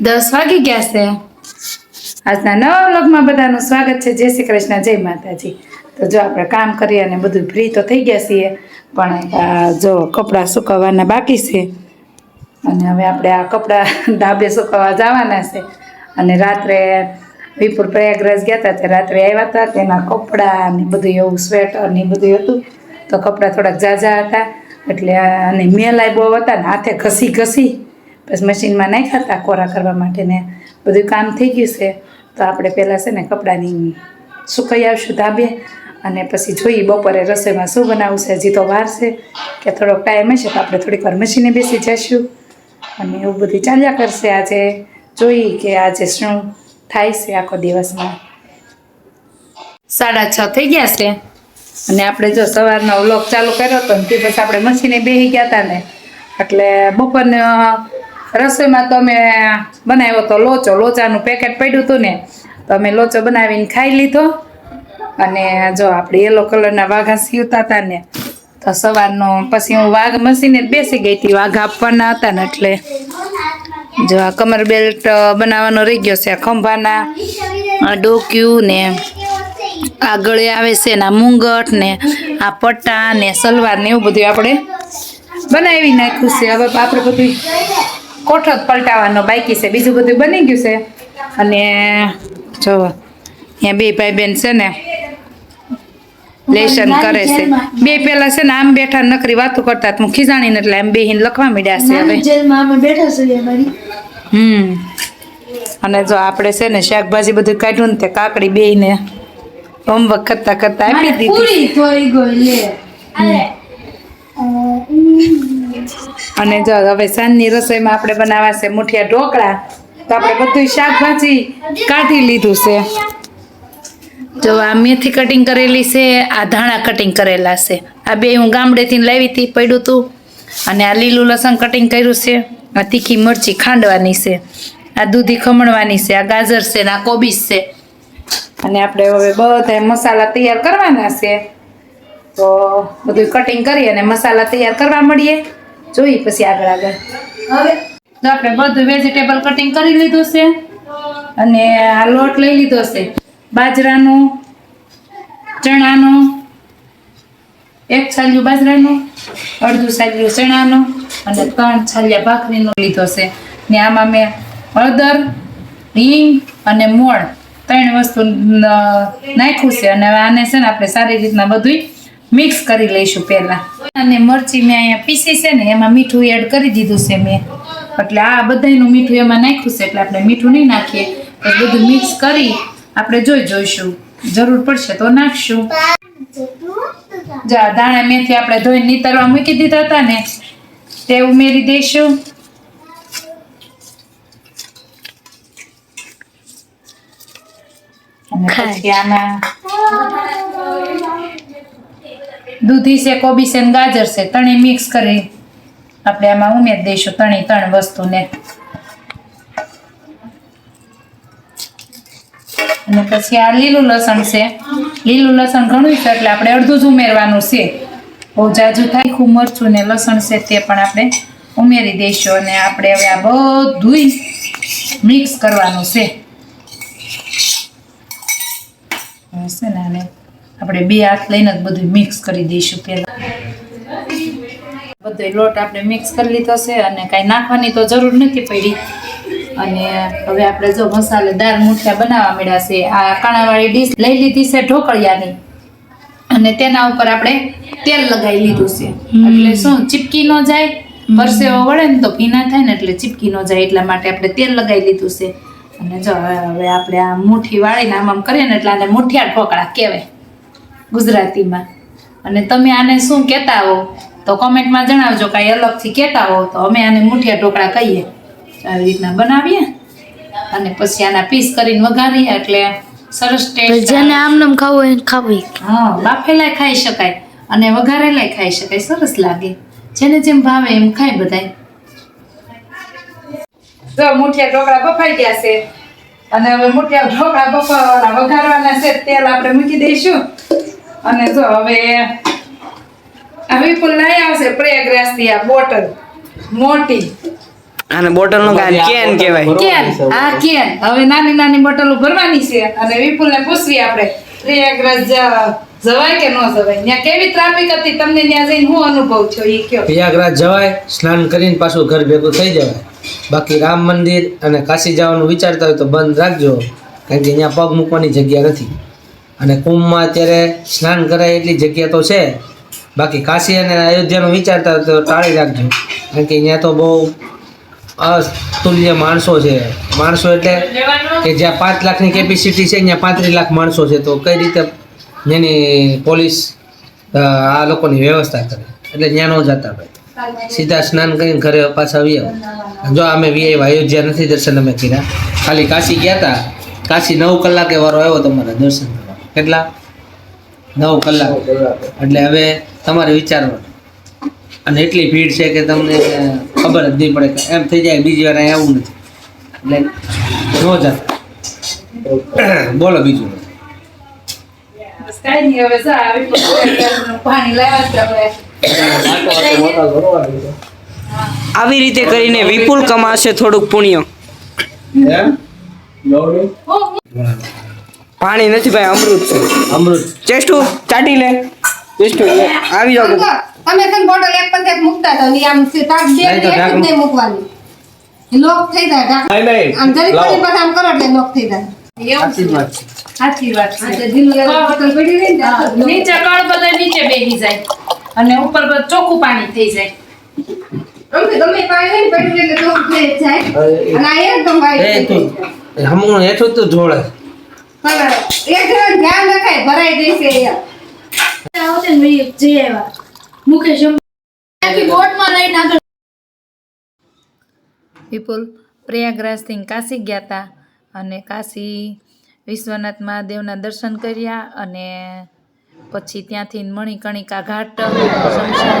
દસ વાગી ગયા છે. આજના નવા વ્લોગમાં બધાનું સ્વાગત છે. જય શ્રી કૃષ્ણ, જય માતાજી. તો જો આપણે કામ કરીએ અને બધું ફ્રી તો થઈ ગયા છીએ, પણ જો કપડાં સુકવવાના બાકી છે. અને હવે આપણે આ કપડાં ધાબે સુકવવા જવાના છે. અને રાત્રે વિપુર પ્રયાગરાજ ગયા હતા, તે રાત્રે આવ્યા હતા. તેના કપડાં ને બધું એવું સ્વેટર ને બધું હતું. તો કપડાં થોડાક ઝાઝા હતા. એટલે અને મેલાય બહુ હતા ને, હાથે ઘસી ઘસી પછી મશીનમાં નાખ્યા હતા કોરા કરવા માટે ને બધું કામ થઈ ગયું છે. તો આપણે પહેલાં છે ને કપડાની સુકાઈ આવશું ધાબે અને પછી જોઈએ બપોરે રસોઈમાં શું બનાવવું છે. હજી તો વાર છે કે થોડોક ટાઈમ હશે તો આપણે થોડીક વાર મશીને બેસી જઈશું. અને એવું બધું ચાલ્યા કરશે આજે. જોઈએ કે આજે શું થાય છે આખો દિવસમાં. સાડા છ થઈ ગયા છે. અને આપણે જો સવારનો વ્લોગ ચાલુ કર્યો હતો ને તે પછી આપણે મશીને બેસી ગયા હતા ને. એટલે બપોરને રસોઈમાં તો અમે બનાવ્યો તો લોચો, લોચાનું પેકેટ પડ્યું હતું ને, તો અમે લોચો બનાવીને ખાઈ લીધો. અને જો આપણે યલો કલરના વાઘા સીવતા હતા ને, તો સવારનો પછી હું વાઘ મસીને બેસી ગઈ હતી, વાઘ આપવાના હતા ને એટલે. જો આ કમર બેલ્ટ બનાવવાનો રહી ગયો છે, આ ખંભાના ડોક્યું ને, આ આવે છે ને, આ મુંગટ ને, આ પટ્ટા ને, સલવાર ને એવું બધું આપણે બનાવી નાખ્યું છે. હવે આપણે બધું કોઠો જ પલટાવવાનો બાકી છે. બીજું બધું બની ગયું છે. અને જો અહીંયા બે ભાઈ બેન છે ને લેશન કરે છે. બે પેલા છે ને આમ બેઠા નકરી વાતો કરતા હતા. હું ખીજાણી એટલે આમ બેહીને લખવા માંડ્યા છે હવે. જેલમાં અમે બેઠા છીએ અમારી. હમ. અને જો આપણે છે ને શાકભાજી બધું કાઢ્યું ને તે કાકડી બેયને હોમવર્ક કરતા કરતા આપી દીધી પૂરી થોડી ગઈ લે અને જો હવે સાંજની રસોઈમાં આપણે બનાવવા છે મુઠિયા ઢોકળા, તો આપણે બધું શાકભાજી કાઢી લીધું છે. જો આ મેથી કટિંગ કરેલી છે, આ ધાણા કટિંગ કરેલા છે. આ બે હું ગામડેથી લાવી હતી પડ્યું હતું અને આ લીલું લસણ કટિંગ કર્યું છે, આ તીખી મરચી ખાંડવાની છે. આ દૂધી ખમણવાની છે, આ ગાજર છે ને આ કોબીજ છે. અને આપણે હવે બધા મસાલા તૈયાર કરવાના છે. તો બધું કટિંગ કરી અને મસાલા તૈયાર કરવા મળીએ. જોઈ પછી આગળ આગળ. હવે? તો આપણે બધું વેજીટેબલ કટિંગ કરી લીધું છે અને આ લોટ લઈ લીધો છે. બાજરાનું ચણાનું એક છાલ્યું બાજરાનું અડધું છાલ્યું ચણાનું અને ત્રણ છાલિયા ભાખરીનું લીધો છે. ને આમાં મેં હળદર હિંગ અને મોણ ત્રણ વસ્તુ નાખ્યું છે. અને આને છે ને આપણે સારી રીતના બધું મિક્સ કરી લઈશું પહેલા. અને મરચી મેં અહીંયા પીસી છે ને, એમાં મીઠું એડ કરી દીધું છે મેં. એટલે આ બધાનું મીઠું એમાં નાખ્યું છે, એટલે આપણે મીઠું નહીં નાખીએ. તો બધું મિક્સ કરી આપણે જોઈ જોઈશું. જરૂર પડશે તો નાખશું. જા, દાણા મેથી આપણે ધોઈને નીતરવા મૂકી દીધા હતા ને. તે ઉમેરી દઈશું. અને દૂધી છે, કોબી છે ને ગાજર છે. ત્રણેય મિક્સ કરી આપણે આમાં ઉમેરી દઈશું ત્રણેય ત્રણ વસ્તુને. અને પછી આ લીલું લસણ છે. લીલું લસણ ઘણું છે એટલે આપણે અડધું જ ઉમેરવાનું છે. બહુ જાજુ થાય ખૂબ મરચું ને લસણ છે તે પણ આપણે ઉમેરી દઈશું અને આપણે હવે આ બધું મિક્સ કરવાનું છે ને આને આપણે બે હાથ લઈને જ બધું મિક્સ કરી દઈશું પહેલાં. બધો લોટ આપણે મિક્સ કરી લીધો છે અને કાંઈ નાખવાની તો જરૂર નથી પડી. અને હવે આપણે જો મસાલેદાર મૂઠિયા બનાવવા મળ્યા છે આ કાણાવાળી ડીશ લઈ લીધી છે ઢોકળિયાની. અને તેના ઉપર આપણે તેલ લગાવી લીધું છે. એટલે શું ચીપકી ન જાય? પરસેવો વળે ને તો ભીના થાય ને એટલે ચીપકી ન જાય એટલા માટે આપણે તેલ લગાવી લીધું છે. અને જો હવે આપણે આ મુઠ્ઠી વાળીને આમ આમ કરીએ ને એટલે આને મુઠિયા ઢોકળા કહેવાય. ગુજરાતીમાં. અને તમે આને શું કહેતા હો? તો કોમેન્ટમાં જણાવજો કાંઈ અલગથી કહેતા હો તો અમે આને મુઠિયા ઢોકળા કહીએ. આવી રીતના બનાવીએ અને પછી આના પીસ કરીને વઘારીએ એટલે સરસ ટેસ્ટ જેને આમ નામ ખાવું હોય એને ખાવી હા બાફેલાય ખાઈ શકાય અને વઘારેલાય ખાઈ શકાય સરસ લાગે. જેને જેમ ભાવે એમ ખાય બધાય. જો મુઠિયા ઢોકળા બફાઈ ગયા છે. અને હવે મુઠિયા ઢોકળા બફાવાના વઘારવાના છે તેલ આપણે મૂકી દઈશું. અને જો હવે આ વિપુલ લઈ આવશે પ્રયાગરાજથી આ બોટલ. મોટી. અને બોટલનું કાન કેન કહેવાય. કેન આ કેન. હવે નાની નાની બોટલો ભરવાની છે અને વિપુલને પૂછવી આપણે પ્રયાગરાજ જવાય કે ન જવાય? ત્યાં કેવી ટ્રાફિક હતી? તમને ત્યાં જઈને શું અનુભવ છો? એ કયો. પ્રયાગરાજ જવાય સ્નાન કરીને પાછું ઘર ભેગું થઈ જવાય બાકી રામ મંદિર અને કાશી જવાનું વિચારતા હોય તો બંધ રાખજો કારણ કે અહીંયા પગ મૂકવાની જગ્યા નથી. અને કુંભમાં અત્યારે સ્નાન કરાય એટલી જગ્યા તો છે. બાકી કાશી અને અયોધ્યાનું વિચારતા તો ટાળી રાખજો. કારણ કે અહીંયા તો બહુ અતુલ્ય માણસો છે. માણસો એટલે કે જ્યાં પાંચ લાખની કેપેસિટી છે અહીંયા પાંત્રીસ લાખ માણસો છે. તો કઈ રીતે એની પોલીસ આ લોકોની વ્યવસ્થા કરે? એટલે ત્યાં ન જતા ભાઈ. સીધા સ્નાન કરીને ઘરે પાછા આવી જો અમે વી અયોધ્યા નથી દર્શન અમે કર્યા. ખાલી કાશી ગયા હતા કાશી નવ કલાકે વારો આવ્યો તમારા દર્શન કેટલા? નવ કલાક. એટલે હવે તમારે વિચારવાનું. અને એટલી ભીડ છે કે તમને ખબર જ નહીં પડે કે એમ થઈ જાય બીજી વાર અહીંયા આવું નથી. એટલે ન જતા બોલો બીજું. આવી રીતે કરીને વિપુલ કમાશે થોડુંક પુણ્ય. પાણી નથી ભાઈ અમૃત છે. અમૃત. ચેસ્ટુ ચાટી લે. ચેસ્ટુ આવી જાવ તમે છે બોટલ એક પર એક મૂકતા તો ની આમ છે તાક બે નહીં એક. નહીં મૂકવાની. લોક થઈ જાય ઢાંકણું. આમ જરી કરી પછી આમ કરો એટલે લોક થઈ જાય. એવું છે. સાચી વાત છે. ઢીલું એવું બોટલ પડી રહી ને નીચે કળ બધા નીચે બેસી જાય. અને ઉપર બધું ચોખ્ખું પાણી થઈ જાય. આમ તો ગમે પાણી હોય ને પડી એટલે લોક થઈ જાય. અને આ એકદમ એ વાઈટ તું હમણાં હેઠું તો જોડે પણ એક જણ ધ્યાન રખાય ભરાઈ જશે અહીંયા. આવતે ને જઈ આવ્યા. મુકેશ આખી બોટમાં લઈને આગળ વિપુલ પ્રયાગરાજથી કાશી ગયા હતા અને કાશી વિશ્વનાથ મહાદેવના દર્શન કર્યા અને પછી ત્યાંથી મણિકણિકા ઘાટ શમશાન